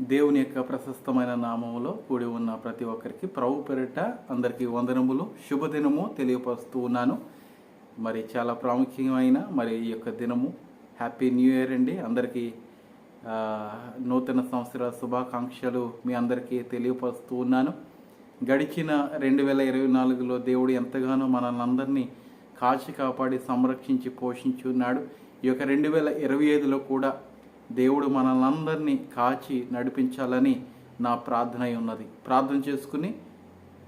దేవుని యొక్క ప్రశస్తమైన నామములో కూడి ఉన్న ప్రతి ఒక్కరికి ప్రభు పెరట అందరికీ వందనములు. శుభదినము తెలియపరుస్తూ ఉన్నాను. మరి చాలా ప్రాముఖ్యమైన మరి ఈ యొక్క దినము. హ్యాపీ న్యూ ఇయర్ అండి. అందరికీ నూతన సంవత్సర శుభాకాంక్షలు మీ అందరికీ తెలియపరుస్తూ ఉన్నాను. గడిచిన రెండు వేల ఇరవై నాలుగులో దేవుడు ఎంతగానో మనల్ని అందరినీ కాచి కాపాడి సంరక్షించి పోషించి ఉన్నాడు. ఈ యొక్క రెండు వేల ఇరవై ఐదులో కూడా దేవుడు మనల్ని కాచి నడిపించాలని నా ప్రార్థన అయి ఉన్నది. ప్రార్థన చేసుకుని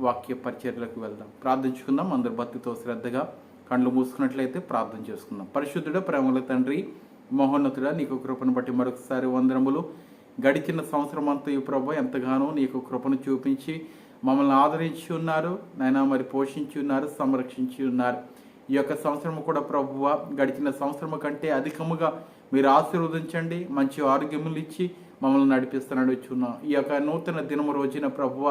వాక్య పరిచర్యలకు వెళ్దాం. ప్రార్థించుకుందాం. అందరు భక్తితో శ్రద్ధగా కళ్ళు మూసుకున్నట్లయితే ప్రార్థన చేసుకుందాం. పరిశుద్ధుడ ప్రేమల తండ్రి మహోన్నతుడా నీకు కృపను బట్టి మరొకసారి వందరములు గడిచిన సంవత్సరం అంతా ఈ ప్రభు ఎంతగానో నీకు కృపను చూపించి మమ్మల్ని ఆదరించి ఉన్నారు. నాయన మరి పోషించి ఉన్నారు సంరక్షించి ఉన్నారు. ఈ యొక్క సంవత్సరం కూడా ప్రభువ గడిచిన సంవత్సరం కంటే అధికముగా మీరు ఆశీర్వదించండి మంచి ఆరోగ్యములు ఇచ్చి మమ్మల్ని నడిపిస్తున్నాడు వచ్చున్నాం. ఈ యొక్క నూతన దినము రోజున ప్రభువ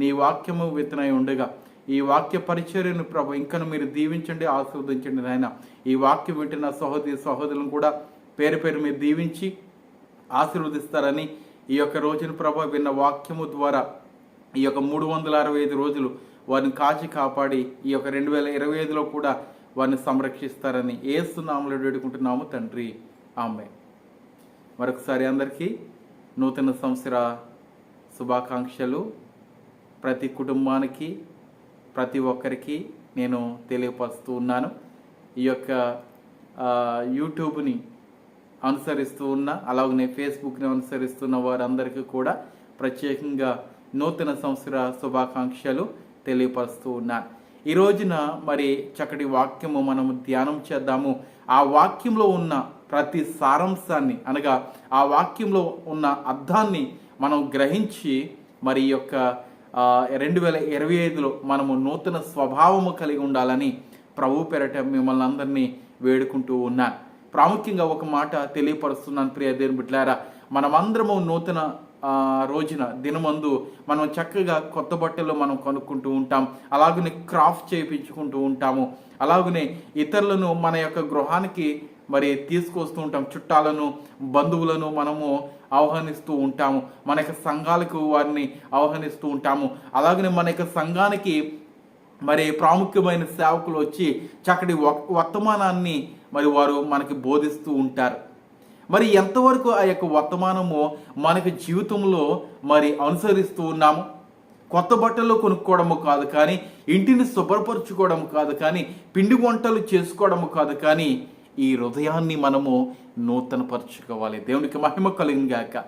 నీ వాక్యము విత్తనై ఉండగా ఈ వాక్య పరిచర్యను ప్రభు ఇంకను మీరు దీవించండి ఆశీర్వదించండి నాయన. ఈ వాక్యం వింటున్న సహోదరి సహోదరులను కూడా పేరు పేరు మీరు దీవించి ఆశీర్వదిస్తారని ఈ యొక్క రోజున ప్రభు విన్న వాక్యము ద్వారా ఈ యొక్క మూడు వందల అరవై ఐదు రోజులు వారిని కాచి కాపాడి ఈ యొక్క రెండు వేల ఇరవై ఐదులో కూడా వారిని సంరక్షిస్తారని ఏస్తున్నాములు వేడుకుంటున్నాము తండ్రి. ఆమె మరొకసారి అందరికీ నూతన సంవత్సర శుభాకాంక్షలు. ప్రతి కుటుంబానికి ప్రతి ఒక్కరికి నేను తెలియపరుస్తూ ఉన్నాను. ఈ యొక్క యూట్యూబ్ని అనుసరిస్తూ ఉన్న అలాగనే ఫేస్బుక్ని అనుసరిస్తున్న వారందరికీ కూడా ప్రత్యేకంగా నూతన సంవత్సర శుభాకాంక్షలు తెలియపరుస్తూ ఉన్నాను. ఈ రోజున మరి చక్కటి వాక్యము మనము ధ్యానం చేద్దాము. ఆ వాక్యంలో ఉన్న ప్రతి సారాంశాన్ని అనగా ఆ వాక్యంలో ఉన్న అర్థాన్ని మనం గ్రహించి మరి యొక్క రెండు వేల ఇరవై ఐదులో మనము నూతన స్వభావము కలిగి ఉండాలని ప్రభు పెరట మిమ్మల్ని అందరినీ వేడుకుంటూ ఉన్నాను. ప్రాముఖ్యంగా ఒక మాట తెలియపరుస్తున్నాను ప్రియ దేవుని బిడ్డలారా. మనమందరము నూతన రోజున దినమందు మనం చక్కగా కొత్త బట్టలు మనం కొనుక్కుంటూ ఉంటాం. అలాగనే క్రాఫ్ట్ చేయించుకుంటూ ఉంటాము. అలాగనే ఇతరులను మన యొక్క గృహానికి మరి తీసుకొస్తూ ఉంటాం. చుట్టాలను బంధువులను మనము ఆహ్వానిస్తూ ఉంటాము. మన యొక్క సంఘాలకు వారిని ఆహ్వానిస్తూ ఉంటాము. అలాగనే మన యొక్క సంఘానికి మరి ప్రాముఖ్యమైన సేవకులు వచ్చి చక్కటి వ- వర్తమానాన్ని మరి వారు మనకి బోధిస్తూ ఉంటారు. మరి ఎంతవరకు ఆ యొక్క వర్తమానము మనకి జీవితంలో మరి అనుసరిస్తూ ఉన్నాము? కొత్త బట్టలు కొనుక్కోవడము కాదు కానీ ఇంటిని శుభ్రపరచుకోవడం కాదు కానీ పిండి వంటలు చేసుకోవడము కాదు కానీ ఈ హృదయాన్ని మనము నూతనపరచుకోవాలి. దేవునికి మహిమ కలిగాక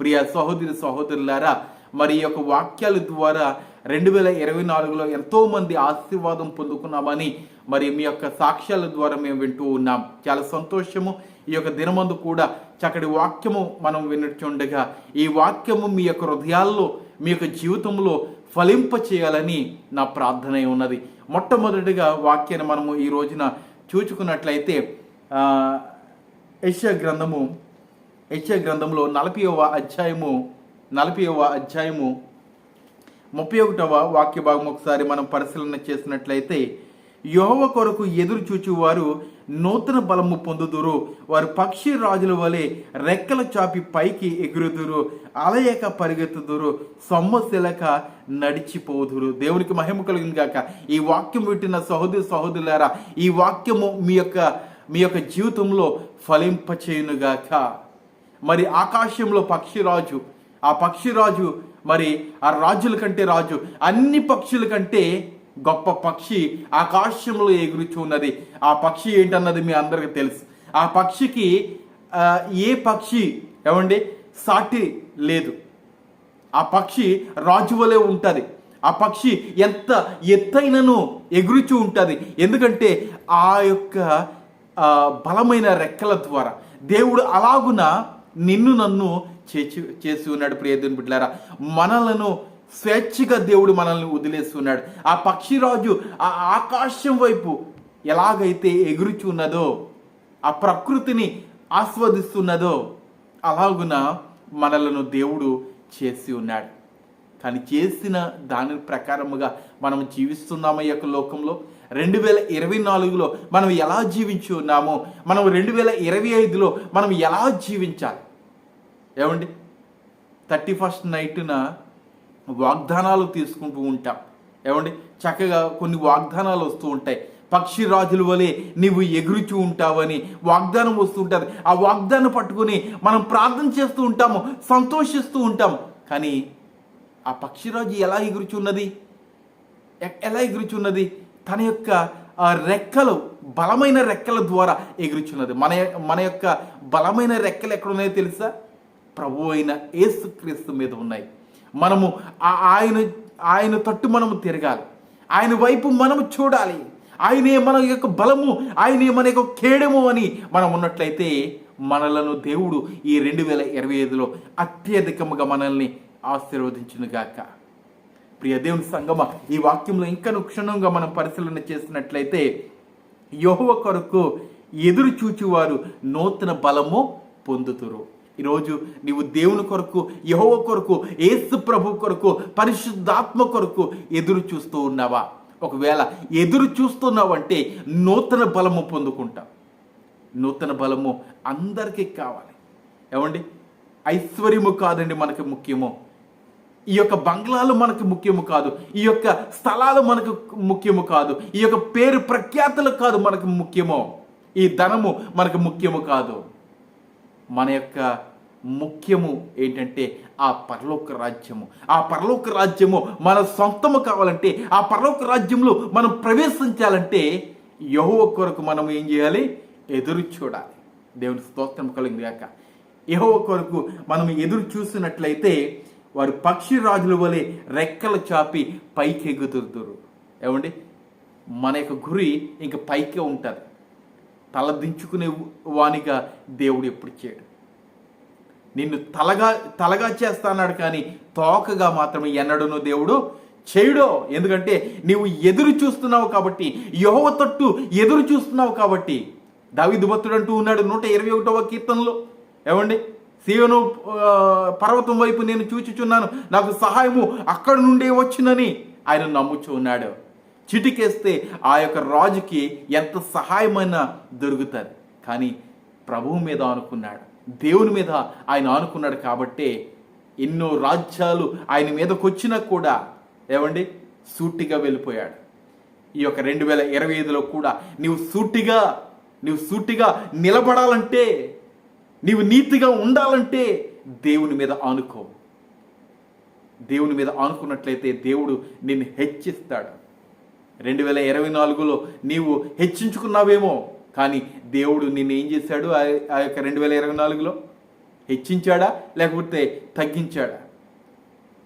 ప్రియ సహోదరి సహోదరులారా మరి ఈ యొక్క వాక్యాల ద్వారా రెండు వేల ఇరవై నాలుగులో ఎంతోమంది ఆశీర్వాదం పొందుకున్నామని మరి మీ యొక్క సాక్ష్యాల ద్వారా మేము వింటూ ఉన్నాం. చాలా సంతోషము. ఈ యొక్క దినమందు కూడా చక్కటి వాక్యము మనం వినచుండగా ఈ వాక్యము మీ యొక్క హృదయాల్లో మీ యొక్క జీవితంలో ఫలింప చేయాలని నా ప్రార్థన ఉన్నది. మొట్టమొదటిగా వాక్యాన్ని మనము ఈ రోజున చూచుకున్నట్లయితే ఆ, గ్రంథము యెషయా గ్రంథంలో నలభైవ అధ్యాయము నలభైవ అధ్యాయము ముప్పై ఒకటవ వాక్య భాగం ఒకసారి మనం పరిశీలన చేసినట్లయితే యోహవ కొరకు ఎదురు చూచువారు నూతన బలము పొందుదురు. వారు పక్షి రాజుల వలె రెక్కలు చాపి పైకి ఎగురుదురు అలయక పరిగెత్తుదురు సొమ్మశిలక నడిచిపోదురు. దేవునికి మహిమ కలిగింది గాక. ఈ వాక్యం వింటున్న సహోదరి సహోదరులారా ఈ వాక్యము మీ యొక్క మీ యొక్క జీవితంలో ఫలింపచేయునుగాక. మరి ఆకాశంలో పక్షిరాజు ఆ పక్షిరాజు మరి ఆ రాజుల కంటే రాజు అన్ని పక్షుల కంటే గొప్ప పక్షి ఆకాశంలో ఎగురుచు ఉన్నది. ఆ పక్షి ఏంటన్నది మీ అందరికీ తెలుసు. ఆ పక్షికి ఏ పక్షి ఏమండి? సాటి లేదు. ఆ పక్షి రాజు వలె ఉంటుంది. ఆ పక్షి ఎంత ఎత్తైనను ఎగురుచూ ఉంటుంది. ఎందుకంటే ఆ యొక్క బలమైన రెక్కల ద్వారా. దేవుడు అలాగున నిన్ను నన్ను చేసి చేసి ఉన్నాడు ప్రియదేవుని బిడ్డారా మనలను స్వేచ్ఛగా దేవుడు మనల్ని వదిలేస్తున్నాడు ఆ పక్షిరాజు ఆ ఆకాశం వైపు ఎలాగైతే ఎగురుచున్నదో ఆ ప్రకృతిని ఆస్వాదిస్తున్నదో అలాగున మనలను దేవుడు చేసి ఉన్నాడు. కానీ చేసిన దాని ప్రకారముగా మనం జీవిస్తున్నాము యొక్క లోకంలో? రెండు వేల ఇరవై నాలుగులో మనం ఎలా జీవించి ఉన్నామో మనం రెండు వేల ఇరవై ఐదులో మనం ఎలా జీవించాలి? ఏమండి? థర్టీ ఫస్ట్ నైట్న వాగ్దానాలు తీసుకుంటూ ఉంటాం. ఏమండి? చక్కగా కొన్ని వాగ్దానాలు వస్తూ ఉంటాయి. పక్షి రాజుల వలె నీవు ఎగురుచూ ఉంటావని వాగ్దానం వస్తూ ఉంటుంది. ఆ వాగ్దానం పట్టుకొని మనం ప్రార్థన చేస్తూ ఉంటాము సంతోషిస్తూ ఉంటాము. కానీ ఆ పక్షిరాజు ఎలా ఎగురుచున్నది? ఎ- ఎలా ఎగురుచున్నది? తన యొక్క రెక్కలు బలమైన రెక్కల ద్వారా ఎగురుచున్నది. మన మన యొక్క బలమైన రెక్కలు ఎక్కడున్నాయో తెలుసా? ప్రభు అయిన ఏసుక్రీస్తు మీద ఉన్నాయి. మనము ఆ- ఆయన ఆయన తట్టు మనము తిరగాలి. ఆయన వైపు మనము చూడాలి. ఆయనే మన యొక్క బలము ఆయనే మన యొక్క కేడము అని మనం ఉన్నట్లయితే మనలను దేవుడు ఈ రెండు వేల ఇరవై ఐదులో అత్యధికముగా మనల్ని ఆశీర్వదించునుగాక. ప్రియ దేవుని సంగమ ఈ వాక్యంలో ఇంకా క్షుణ్ణంగా మనం పరిశీలన చేసినట్లయితే యహోవ కొరకు ఎదురు చూచువారు నూతన బలము పొందుతురు. ఈరోజు నీవు దేవుని కొరకు యహోవ కొరకు ఏసు ప్రభు కొరకు పరిశుద్ధాత్మ కొరకు ఎదురు చూస్తూ ఉన్నావా? ఒకవేళ ఎదురు చూస్తున్నావంటే నూతన బలము పొందుకుంటాం నూతన బలము అందరికీ కావాలి. ఏమండి? ఐశ్వర్యము కాదండి మనకి ముఖ్యము. ఈ యొక్క బంగ్లాలు మనకు ముఖ్యము కాదు. ఈ యొక్క స్థలాలు మనకు ముఖ్యము కాదు. ఈ యొక్క పేరు ప్రఖ్యాతులు కాదు మనకు ముఖ్యము. ఈ ధనము మనకు ముఖ్యము కాదు. మన యొక్క ముఖ్యము ఏంటంటే ఆ పరలోక రాజ్యము. ఆ పరలోక రాజ్యము మన సొంతము కావాలంటే ఆ పరలోక రాజ్యంలో మనం ప్రవేశించాలంటే యహోవ కొరకు మనం ఏం చేయాలి? ఎదురు చూడాలి. దేవుని స్తోత్రం కలిగింది కాక యహోవ కొరకు మనం ఎదురు చూసినట్లయితే వారు పక్షి రాజుల వలె రెక్కలు చాపి పైకి ఎగుతురుతురు ఏమండి? మన యొక్క గురి ఇంక పైకే ఉంటుంది తల దించుకునే వానిగా దేవుడు ఎప్పుడు చేయడు. నిన్ను తలగా తలగా చేస్తాన్నాడు కానీ తోకగా మాత్రమే ఎన్నడను దేవుడు చేయడో. ఎందుకంటే నీవు ఎదురు చూస్తున్నావు కాబట్టి యహోవ తట్టు ఎదురు చూస్తున్నావు కాబట్టి దావి దుబత్తుడు అంటూ ఉన్నాడు నూట ఇరవై ఒకటవ కీర్తనలో. ఏమండి? సీయోను పర్వతం వైపు నేను చూచుచున్నాను. నాకు సహాయము అక్కడి నుండే వచ్చిందని ఆయన నమ్ముచూ ఉన్నాడు. చిటికేస్తే ఆ యొక్క రాజుకి ఎంత సహాయమైనా దొరుకుతుంది. కానీ ప్రభువు మీద అనుకున్నాడు దేవుని మీద ఆయన అనుకున్నాడు కాబట్టే ఎన్నో రాజ్యాలు ఆయన మీదకు వచ్చినా కూడా ఏమండి? సూటిగా వెళ్ళిపోయాడు. ఈ యొక్క రెండు వేల ఇరవై ఐదులో కూడా నీవు సూటిగా నీవు సూటిగా నిలబడాలంటే నీవు నీతిగా ఉండాలంటే దేవుని మీద ఆనుకో. దేవుని మీద ఆనుకున్నట్లయితే దేవుడు నిన్ను హెచ్చిస్తాడు. రెండు వేల ఇరవై నాలుగులో నీవు హెచ్చించుకున్నావేమో కానీ దేవుడు నిన్ను ఏం చేశాడు? ఆ- ఆ యొక్క రెండు వేల ఇరవై నాలుగులో? హెచ్చించాడా? లేకపోతే తగ్గించాడా?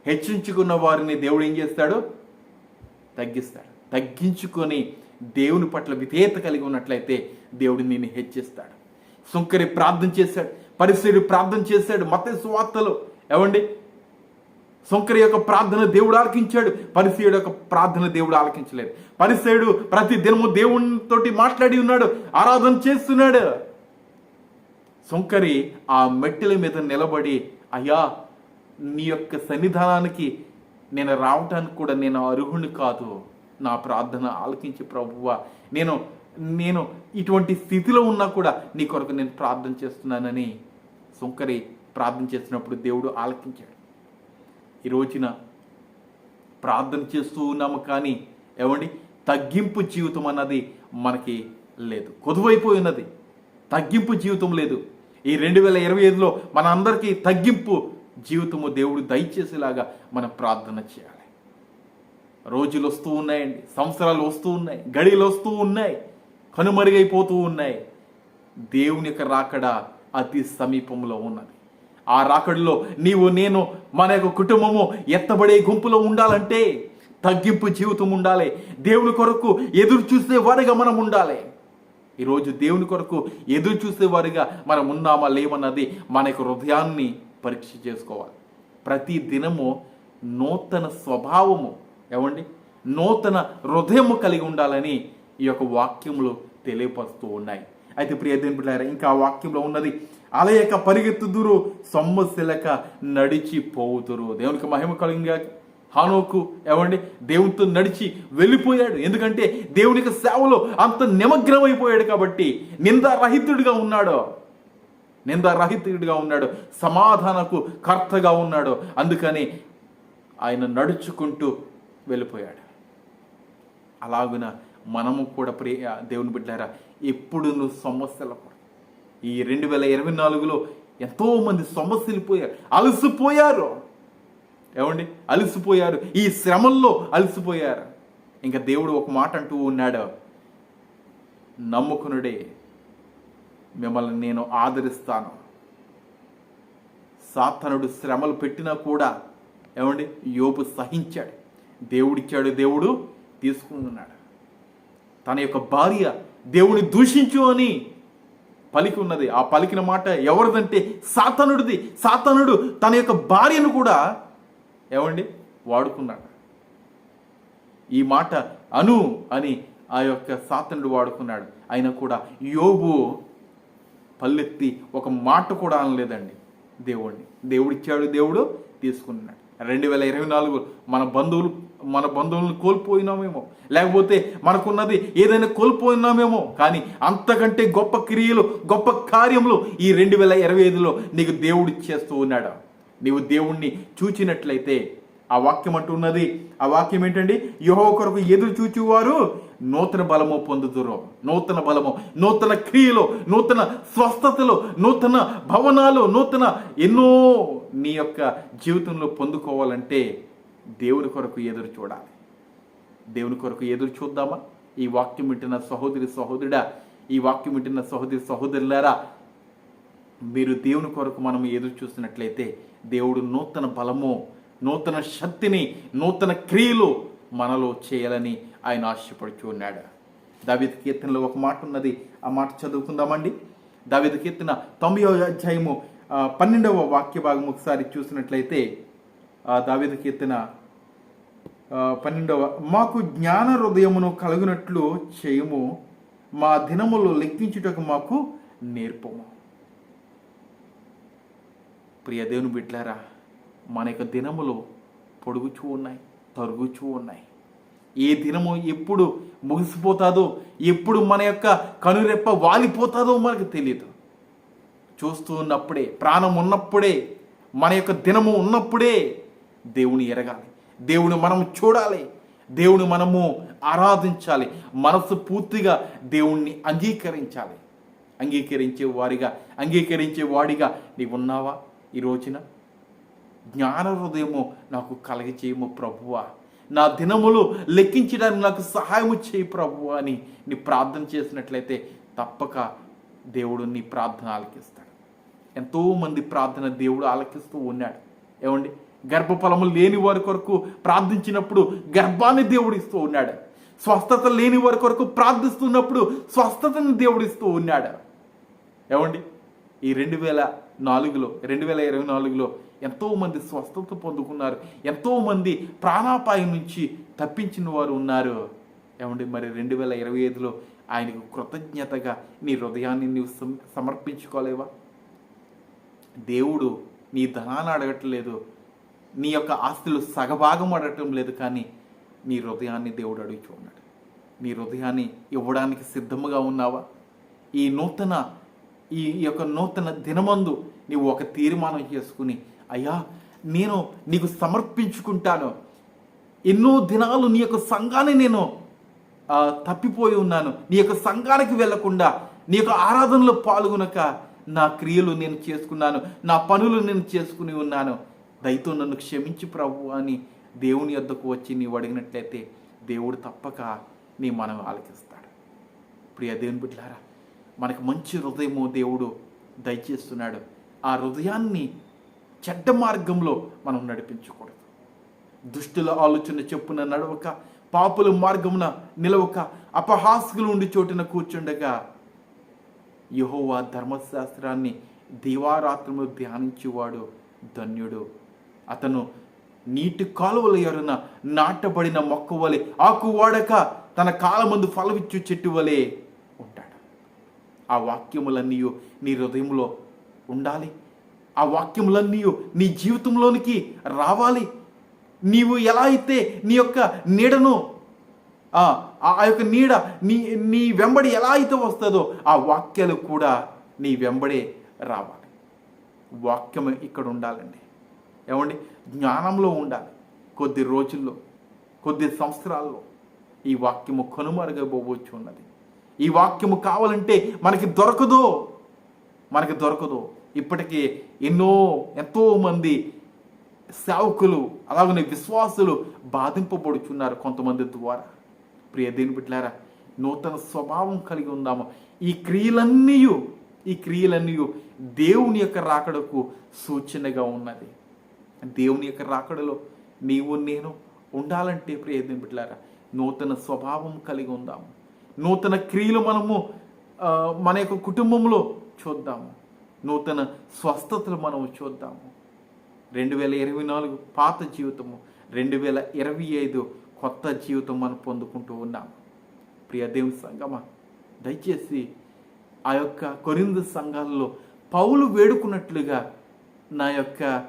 హెచ్చించుకున్న వారిని దేవుడు ఏం చేస్తాడు? తగ్గిస్తాడు. తగ్గించుకొని దేవుని పట్ల విధేయత కలిగి ఉన్నట్లయితే దేవుడు నిన్ను హెచ్చిస్తాడు. సుంకరి ప్రార్థన చేశాడు పరిశీలి ప్రార్థన చేశాడు మత సువార్తలు ఏమండి? సుంకరి యొక్క ప్రార్థన దేవుడు ఆలకించాడు పరిసయుడు యొక్క ప్రార్థన దేవుడు ఆలకించలేదు. పరిసయుడు ప్రతి దినము దేవునితోటి మాట్లాడి ఉన్నాడు ఆరాధన చేస్తున్నాడు. సుంకరి ఆ మెట్టెల మీద నిలబడి అయ్యా నీ యొక్క సన్నిధానానికి నేను రావటానికి కూడా నేను అర్హుని కాదు. నా ప్రార్థన ఆలకించి ప్రభువా. నేను నేను ఇటువంటి స్థితిలో ఉన్నా కూడా నీ కొరకు నేను ప్రార్థన చేస్తున్నానని సుంకరి ప్రార్థన చేసినప్పుడు దేవుడు ఆలకించాడు. ఈ రోజున ప్రార్థన చేస్తూ ఉన్నాము కానీ ఏమండి? తగ్గింపు జీవితం అన్నది మనకి లేదు. కొదువైపోయి ఉన్నది. తగ్గింపు జీవితం లేదు. ఈ రెండు వేల ఇరవై ఐదులో మన అందరికీ తగ్గింపు జీవితము దేవుడు దయచేసేలాగా మనం ప్రార్థన చేయాలి. రోజులు వస్తూ ఉన్నాయండి సంవత్సరాలు వస్తూ ఉన్నాయి. గడియలు వస్తూ ఉన్నాయి. కనుమరుగైపోతూ ఉన్నాయి. దేవుని యొక్క రాకడ అతి సమీపంలో ఉన్నది. ఆ రాకడలో నీవు నేను మన యొక్క కుటుంబము ఎత్తబడే గుంపులో ఉండాలంటే తగ్గింపు జీవితం ఉండాలి. దేవుని కొరకు ఎదురు చూసే వారిగా మనం ఉండాలి. ఈరోజు దేవుని కొరకు ఎదురు చూసే వారిగా మనం ఉన్నామా లేమన్నది మన యొక్క హృదయాన్ని పరీక్ష చేసుకోవాలి. ప్రతి దినము నూతన స్వభావము ఏమండి? నూతన హృదయము కలిగి ఉండాలని ఈ యొక్క వాక్యంలో తెలియపరుస్తూ ఉన్నాయి. అయితే ప్రియ దేవుని ఇంకా వాక్యంలో ఉన్నది అలయక పరిగెత్తుదురు సొమ్మశిలక నడిచిపోతురు దేవునికి మహిమ కలిగింది హానోకు ఏమండి దేవునితో నడిచి వెళ్ళిపోయాడు. ఎందుకంటే దేవుని యొక్క సేవలో అంత నిమగ్నమైపోయాడు కాబట్టి నిందారహితుడిగా ఉన్నాడు. నిందారహితుడిగా ఉన్నాడు. సమాధానకు కర్తగా ఉన్నాడు. అందుకని ఆయన నడుచుకుంటూ వెళ్ళిపోయాడు. అలాగున మనము కూడా ప్రే దేవుని బిడ్డారా ఎప్పుడు నువ్వు సమస్యలు ఈ రెండు వేల ఇరవై నాలుగులో ఎంతోమంది సమస్యలు పోయారు అలసిపోయారు. ఏమండి? అలసిపోయారు. ఈ శ్రమల్లో అలసిపోయారు. ఇంకా దేవుడు ఒక మాట అంటూ ఉన్నాడు. నమ్ముకునుడే మిమ్మల్ని నేను ఆదరిస్తాను. సాతనుడు శ్రమలు పెట్టినా కూడా ఏమండి? యోపు సహించాడు. దేవుడిచ్చాడు దేవుడు తీసుకున్నాడు తన యొక్క భార్య దేవుని దూషించు అని పలికి ఉన్నది. ఆ పలికిన మాట ఎవరిదంటే సాతనుడిది. సాతనుడు తన యొక్క భార్యను కూడా ఏమండి? వాడుకున్నాడు. ఈ మాట అను అని ఆ యొక్క సాతనుడు వాడుకున్నాడు. ఆయన కూడా యోబు పల్లెత్తి ఒక మాట కూడా అనలేదండి దేవుడిని దేవుడిచ్చాడు దేవుడు తీసుకున్నాడు. రెండు వేల ఇరవై నాలుగు మన బంధువులు మన బంధువులను కోల్పోయినామేమో. లేకపోతే మనకున్నది ఏదైనా కోల్పోయినామేమో. కానీ అంతకంటే గొప్ప క్రియలు గొప్ప కార్యములు ఈ రెండు వేల ఇరవై ఐదులో నీకు దేవుడు చేస్తూ ఉన్నాడు? నీవు దేవుణ్ణి చూచినట్లయితే ఆ వాక్యం అంటున్నది. ఆ వాక్యం ఏంటండి? యహో కొరకు ఎదురు చూచేవారు నూతన బలము పొందుతురు నూతన బలము నూతన క్రియలు నూతన స్వస్థతలు నూతన భవనాలు నూతన ఎన్నో నీ యొక్క జీవితంలో పొందుకోవాలంటే దేవుని కొరకు ఎదురు చూడాలి. దేవుని కొరకు ఎదురు చూద్దామా? ఈ వాక్యం వింటున్న సహోదరి సహోదరుడా ఈ వాక్యం వింటున్న సహోదరి సహోదరులారా మీరు దేవుని కొరకు మనం ఎదురు చూసినట్లయితే దేవుడు నూతన బలము నూతన శక్తిని నూతన క్రియలు మనలో చేయాలని ఆయన ఆశపడుచు ఉన్నాడు. దావిద కీర్తనలో ఒక మాట ఉన్నది ఆ మాట చదువుకుందామండి. దావిద కీర్తన తొంభై అధ్యాయము పన్నెండవ వాక్య భాగం ఒకసారి చూసినట్లయితే దావిద కీర్తన పన్నెండవ మాకు జ్ఞాన హృదయమును కలుగునట్లు చేయము మా దినములు లెక్కించుటకు మాకు నేర్పము. ప్రియ దేవుని బిడ్లారా మన యొక్క దినములు పొడుగుచూ ఉన్నాయి తరుగుచూ ఉన్నాయి. ఏ దినము ఎప్పుడు ముగిసిపోతాదో ఎప్పుడు మన యొక్క కనురెప్ప వాలిపోతాదో మనకు తెలియదు చూస్తూ ఉన్నప్పుడే ప్రాణం ఉన్నప్పుడే మన యొక్క దినము ఉన్నప్పుడే దేవుని ఎరగాలి. దేవుని మనం చూడాలి. దేవుని మనము ఆరాధించాలి. మనసు పూర్తిగా దేవుణ్ణి అంగీకరించాలి. అంగీకరించే వారిగా అంగీకరించే వాడిగా నీవు ఉన్నావా ఈ రోజున? జ్ఞాన హృదయము నాకు కలగ చేయము ప్రభువా. నా దినములు లెక్కించడానికి నాకు సహాయము చేయి ప్రభువా అని నీ ప్రార్థన చేసినట్లయితే తప్పక దేవుడు నీ ప్రార్థన ఆలకిస్తాడు. ఎంతోమంది ప్రార్థన దేవుడు ఆలకిస్తూ ఉన్నాడు. ఏమండి? గర్భఫలము లేని వారి కొరకు ప్రార్థించినప్పుడు గర్భాన్ని దేవుడిస్తూ ఉన్నాడు. స్వస్థత లేని వారి కొరకు ప్రార్థిస్తున్నప్పుడు స్వస్థతను దేవుడిస్తూ ఉన్నాడు. ఏమండి? ఈ రెండు వేల నాలుగులో రెండు వేల ఇరవై నాలుగులో ఎంతోమంది స్వస్థత పొందుకున్నారు. ఎంతోమంది ప్రాణాపాయం నుంచి తప్పించిన వారు ఉన్నారు. ఏమండి? మరి రెండు వేల ఇరవై ఐదులో ఆయనకు కృతజ్ఞతగా నీ హృదయాన్ని నీవు సమర్పించుకోలేవా? దేవుడు నీ ధనాన్ని అడగట్లేదు. నీ యొక్క ఆస్తులు సగభాగం అడగటం లేదు కానీ నీ హృదయాన్ని దేవుడు అడుగుతూ ఉన్నాడు. నీ హృదయాన్ని ఇవ్వడానికి సిద్ధముగా ఉన్నావా? ఈ నూతన ఈ యొక్క నూతన దినమందు నీవు ఒక తీర్మానం చేసుకుని అయ్యా నేను నీకు సమర్పించుకుంటాను. ఎన్నో దినాలు నీ యొక్క సంఘాన్ని నేను తప్పిపోయి ఉన్నాను. నీ యొక్క సంఘానికి వెళ్ళకుండా నీ యొక్క ఆరాధనలో పాల్గొనక నా క్రియలు నేను చేసుకున్నాను. నా పనులు నేను చేసుకుని ఉన్నాను. దయతో నన్ను క్షమించి ప్రభు అని దేవుని యొద్దకు వచ్చి నీవు అడిగినట్లయితే దేవుడు తప్పక నీ మనం ఆలకిస్తాడు. ప్రియ దేవుని బిడ్డలారా మనకు మంచి హృదయము దేవుడు దయచేస్తున్నాడు. ఆ హృదయాన్ని చెడ్డ మార్గంలో మనం నడిపించకూడదు. దుష్టుల ఆలోచన చెప్పున నడవక పాపుల మార్గమున నిలవక అపహాస్కులు ఉండి చోటున కూర్చుండగా యహోవా ధర్మశాస్త్రాన్ని దివారాత్రములు ధ్యానించేవాడు ధన్యుడు. అతను నీటి కాలువల ఎరున నాటబడిన మొక్క వలె ఆకు వాడక తన కాలమందు ఫలవిచ్చు చెట్టు వలె ఉంటాడు. ఆ వాక్యములన్నీ నీ హృదయంలో ఉండాలి. ఆ వాక్యములన్నీ నీ జీవితంలోనికి రావాలి. నీవు ఎలా అయితే నీ యొక్క నీడను ఆ ఆ యొక్క నీడ నీ నీ వెంబడి ఎలా అయితే వస్తుందో ఆ వాక్యాలు కూడా నీ వెంబడే రావాలి. వాక్యం ఇక్కడ ఉండాలండి. ఏమండి? జ్ఞానంలో ఉండాలి. కొద్ది రోజుల్లో కొద్ది సంవత్సరాల్లో ఈ వాక్యము కనుమరుగబోవచ్చు ఉన్నది ఈ వాక్యము కావాలంటే మనకి దొరకదు. మనకి దొరకదు. ఇప్పటికీ ఎన్నో ఎంతో మంది సేవకులు అలాగనే విశ్వాసులు బాధింపబడుచున్నారు కొంతమంది ద్వారా. ప్రియ దేని బిడ్డారా నూతన స్వభావం కలిగి ఉందాము. ఈ క్రియలన్నీ ఈ క్రియలన్నీ దేవుని యొక్క రాకడకు సూచనగా ఉన్నది. దేవుని యొక్క రాకడలో నీవు నేను ఉండాలంటే ప్రయత్నం దేని నూతన స్వభావం కలిగి ఉందాము. నూతన క్రియలు మనము మన యొక్క కుటుంబంలో చూద్దాము. నూతన స్వస్థతలు మనము చూద్దాము. రెండు వేల ఇరవై నాలుగు పాత జీవితము రెండు వేల ఇరవై ఐదు కొత్త జీవితం మనం పొందుకుంటూ ఉన్నాము. ప్రియ దేవుని సంగమా దయచేసి ఆ యొక్క కొరింద సంఘాలలో పౌలు వేడుకున్నట్లుగా నా యొక్క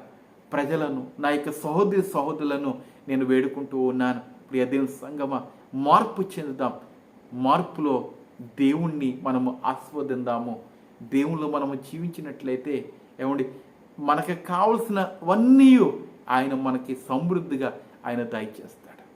ప్రజలను నా యొక్క సహోదరి సహోదరులను నేను వేడుకుంటూ ఉన్నాను. ప్రియ దేవుని సంగమ మార్పు చెందుదాం. మార్పులో దేవుణ్ణి మనము ఆస్వాదిందాము. దేవుళ్ళు మనము జీవించినట్లయితే ఏమండి మనకు కావలసినవన్నీ ఆయన మనకి సమృద్ధిగా ఆయన దయచేస్తాడు.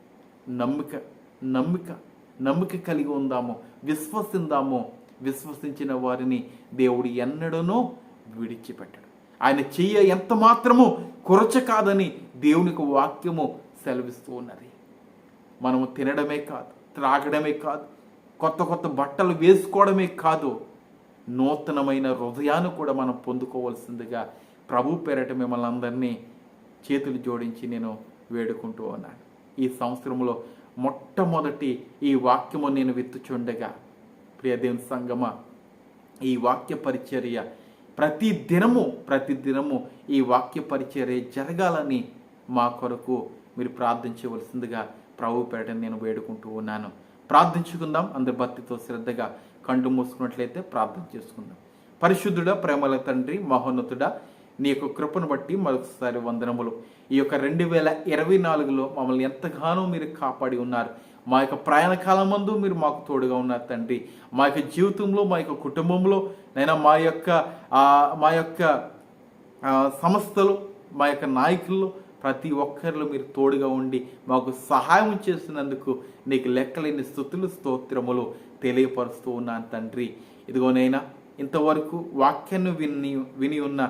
నమ్మిక నమ్మిక నమ్మిక కలిగి ఉందాము. విశ్వసిందాము. విశ్వసించిన వారిని దేవుడు ఎన్నడనో విడిచిపెట్టాడు. ఆయన చెయ్య ఎంత మాత్రము కొరచ కాదని దేవునికి వాక్యము సెలవిస్తూ ఉన్నది. మనము తినడమే కాదు త్రాగడమే కాదు కొత్త కొత్త బట్టలు వేసుకోవడమే కాదు నూతనమైన హృదయాన్ని కూడా మనం పొందుకోవాల్సిందిగా ప్రభు పేరట మిమ్మల్ని అందరినీ చేతులు జోడించి నేను వేడుకుంటూ ఉన్నాను. ఈ సంవత్సరంలో మొట్టమొదటి ఈ వాక్యము నేను విత్తుచుండగా ప్రియదేవుని సంగమ ఈ వాక్య పరిచర్య ప్రతి దినము ప్రతి దినము ఈ వాక్య పరిచర్య జరగాలని మా కొరకు మీరు ప్రార్థించవలసిందిగా ప్రభు పేరటం నేను వేడుకుంటూ ఉన్నాను. ప్రార్థించుకుందాం. అందరి భక్తితో శ్రద్ధగా కండు మూసుకున్నట్లయితే ప్రార్థన చేసుకుందాం. పరిశుద్ధుడ ప్రేమల తండ్రి మహోన్నతుడ నీ యొక్క కృపను బట్టి మరొకసారి వందనములు. ఈ యొక్క రెండు వేల ఇరవై నాలుగులో మమ్మల్ని ఎంతగానో మీరు కాపాడి ఉన్నారు. మా యొక్క ప్రయాణ కాలం మందు మీరు మాకు తోడుగా ఉన్నారు తండ్రి. మా యొక్క జీవితంలో మా యొక్క కుటుంబంలో నైనా మా యొక్క మా యొక్క సంస్థలు మా యొక్క నాయకుల్లో ప్రతి ఒక్కరిలో మీరు తోడుగా ఉండి మాకు సహాయం చేస్తున్నందుకు నీకు లెక్కలేని స్థుతులు స్తోత్రములు తెలియపరుస్తూ ఉన్నాను తండ్రి. ఇదిగోనైనా ఇంతవరకు వాక్యాన్ని విని విని ఉన్న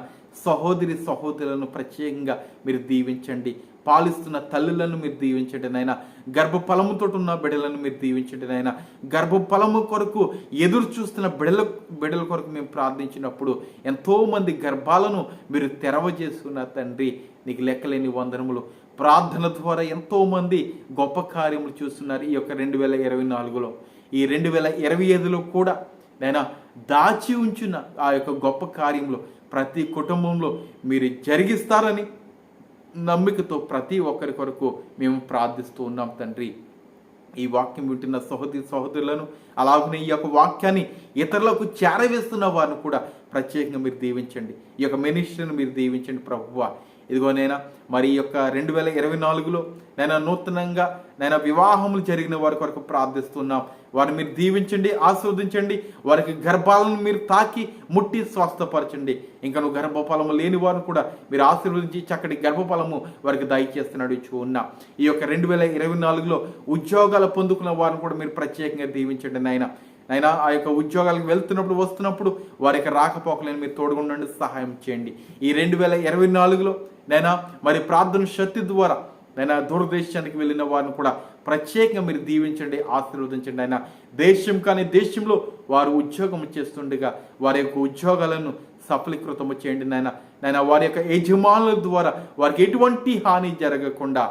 సహోదరి సహోదరులను ప్రత్యేకంగా మీరు దీవించండి. పాలిస్తున్న తల్లులను మీరు దీవించండి నాయన గర్భఫలముతో ఉన్న బిడ్డలను మీరు దీవించండి నాయన గర్భఫలము కొరకు ఎదురు చూస్తున్న బిడ్డల బిడల కొరకు మేము ప్రార్థించినప్పుడు ఎంతోమంది గర్భాలను మీరు తెరవజేసుకున్న తండ్రి. నీకు లెక్కలేని వందనములు. ప్రార్థన ద్వారా ఎంతోమంది గొప్ప కార్యములు చూస్తున్నారు ఈ యొక్క రెండు వేల ఇరవై నాలుగులో. ఈ రెండు వేల ఇరవై ఐదులో కూడా నైనా దాచి ఉంచిన ఆ యొక్క గొప్ప కార్యములు ప్రతి కుటుంబంలో మీరు జరిగిస్తారని నమ్మికతో ప్రతి ఒక్కరి కొరకు మేము ప్రార్థిస్తూ ఉన్నాం తండ్రి. ఈ వాక్యం వింటున్న సహోదరి సహోదరులను అలాగనే ఈ యొక్క వాక్యాన్ని ఇతరులకు చేరవేస్తున్న వారిని కూడా ప్రత్యేకంగా మీరు దీవించండి. ఈ యొక్క మినిస్ట్రీని మీరు దీవించండి ప్రభువ. ఇదిగో నేను మరి ఈ యొక్క రెండు వేల ఇరవై నాలుగులో నేను నూతనంగా నేను వివాహములు జరిగిన వారి కొరకు ప్రార్థిస్తున్నాం. వారిని మీరు దీవించండి ఆస్వాదించండి వారికి గర్భాలను మీరు తాకి ముట్టి స్వస్థపరచండి. ఇంకా నువ్వు గర్భఫలము లేని వారిని కూడా మీరు ఆశీర్వదించి చక్కటి గర్భఫలము వారికి దయచేస్తున్నాడు ఇచ్చు ఉన్నా. ఈ యొక్క రెండు వేల ఇరవై నాలుగులో ఉద్యోగాలు పొందుకున్న వారిని కూడా మీరు ప్రత్యేకంగా దీవించండి నాయన. అయినా ఆ యొక్క ఉద్యోగాలకు వెళ్తున్నప్పుడు వస్తున్నప్పుడు వారి యొక్క రాకపోకలను మీరు తోడుగుండండి సహాయం చేయండి. ఈ రెండు వేల ఇరవై నాలుగులో నైనా మరి ప్రార్థన శక్తి ద్వారా నైనా దూరదేశానికి వెళ్ళిన వారిని కూడా ప్రత్యేకంగా మీరు దీవించండి ఆశీర్వదించండి. అయినా దేశం కానీ దేశంలో వారు ఉద్యోగం చేస్తుండగా వారి యొక్క ఉద్యోగాలను సఫలీకృతము చేయండి. నాయన నాయన వారి యొక్క యజమానుల ద్వారా వారికి ఎటువంటి హాని జరగకుండా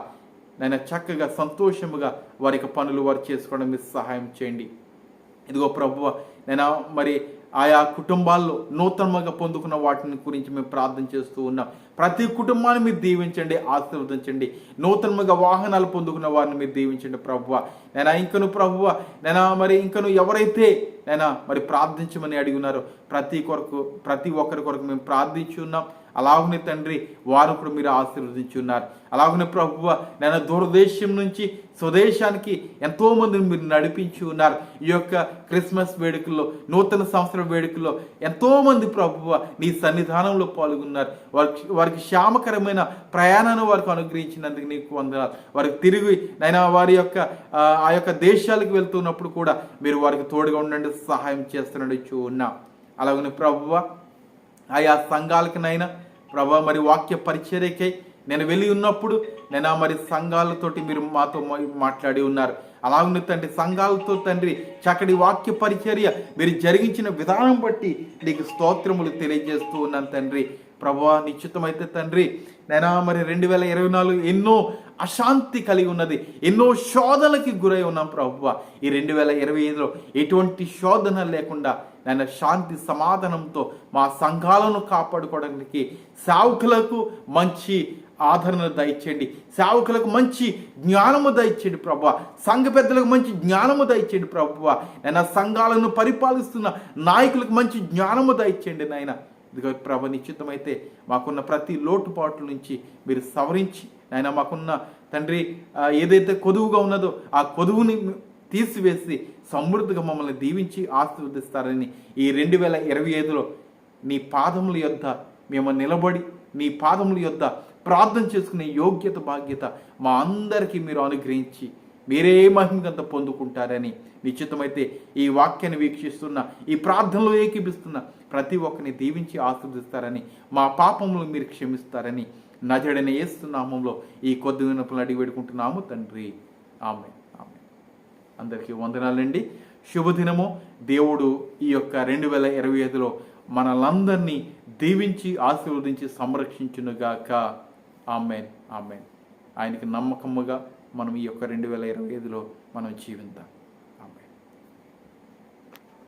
నాయన చక్కగా సంతోషముగా వారి యొక్క పనులు వారు చేసుకోవడం మీరు సహాయం చేయండి. ఇదిగో ప్రభువ నేను మరి ఆయా కుటుంబాల్లో నూతనంగా పొందుకున్న వాటిని గురించి మేము ప్రార్థన చేస్తూ ఉన్నాం. ప్రతి కుటుంబాన్ని మీరు దీవించండి ఆశీర్వదించండి. నూతనంగా వాహనాలు పొందుకున్న వారిని మీరు దీవించండి ప్రభువ. నేను ఇంకను ప్రభువ నేను మరి ఇంకను ఎవరైతే నేను మరి ప్రార్థించమని అడిగినారో ప్రతి కొరకు ప్రతి ఒక్కరి కొరకు మేము ప్రార్థించి ఉన్నాం. అలాగనే తండ్రి వారు కూడా మీరు ఆశీర్వదించున్నారు. అలాగనే ప్రభువ నేను దూరదేశం నుంచి స్వదేశానికి ఎంతోమందిని మీరు నడిపించి ఉన్నారు. ఈ యొక్క క్రిస్మస్ వేడుకల్లో నూతన సంవత్సర వేడుకల్లో ఎంతోమంది ప్రభువ నీ సన్నిధానంలో పాల్గొన్నారు. వారికి వారికి శ్యామకరమైన ప్రయాణాన్ని వారికి అనుగ్రహించినందుకు నీకు వందనాలు. వారికి తిరిగి నైనా వారి యొక్క ఆ, ఆ యొక్క దేశాలకు వెళ్తున్నప్పుడు కూడా మీరు వారికి తోడుగా ఉండండి సహాయం చేస్తున్నట్టు ఉన్నాం. అలాగనే ప్రభువ ఆయా సంఘాలకినైనా ప్రభా మరి వాక్య పరిచర్యకై నేను వెళ్ళి ఉన్నప్పుడు నేను మరి సంఘాలతోటి మీరు మాతో మాట్లాడి ఉన్నారు. అలాగే తండ్రి సంఘాలతో తండ్రి చక్కటి వాక్య పరిచర్య మీరు జరిగించిన విధానం బట్టి నీకు స్తోత్రములు తెలియజేస్తూ ఉన్నాను తండ్రి. ప్రభా నిశ్చితమైతే తండ్రి నేనా మరి రెండు వేల ఇరవై నాలుగు ఎన్నో అశాంతి కలిగి ఉన్నది ఎన్నో శోధనలకి గురై ఉన్నాం ప్రభువ ఈ రెండు వేల ఇరవై ఐదులో ఎటువంటి శోధన లేకుండా నాయన శాంతి సమాధానంతో మా సంఘాలను కాపాడుకోవడానికి సేవకులకు మంచి ఆదరణ దయచేయండి. సేవకులకు మంచి జ్ఞానము దయచేయండి ప్రభు. సంఘ పెద్దలకు మంచి జ్ఞానము దయచేయండి ప్రభు. నేను సంఘాలను పరిపాలిస్తున్న నాయకులకు మంచి జ్ఞానము దయచేయండి నాయన. ఇదిగో ప్రభ నిశ్చితమైతే మాకున్న ప్రతి లోటుపాట్ల నుంచి మీరు సవరించి నాయన మాకున్న తండ్రి ఏదైతే కొదువుగా ఉన్నదో ఆ కొదువుని తీసివేసి సమృద్ధిగా మమ్మల్ని దీవించి ఆశీర్వదిస్తారని ఈ రెండు వేల ఇరవై ఐదులో నీ పాదముల యొద్ద మేము నిలబడి నీ పాదముల యొద్ద ప్రార్థన చేసుకునే యోగ్యత బాధ్యత మా అందరికీ మీరు అనుగ్రహించి మీరే మహిమగంత పొందుకుంటారని నిశ్చితమైతే ఈ వాక్యాన్ని వీక్షిస్తున్న ఈ ప్రార్థనలో ఏకీపిస్తున్న ప్రతి ఒక్కరిని దీవించి ఆస్వాదిస్తారని మా పాపములు మీరు క్షమిస్తారని నజడని ఏస్తున్నామంలో ఈ కొద్ది వినపులు అడిగి వేడుకుంటున్నాము తండ్రి. ఆమె అందరికీ వందనాలండి. శుభదినము. దేవుడు ఈ యొక్క రెండు వేల ఇరవై ఐదులో మనలందరినీ దీవించి ఆశీర్వదించి సంరక్షించునుగాక. ఆమెన్. ఆమెన్. ఆయనకి నమ్మకముగా మనం ఈ యొక్క రెండు వేల ఇరవై ఐదులో మనం జీవిద్దాం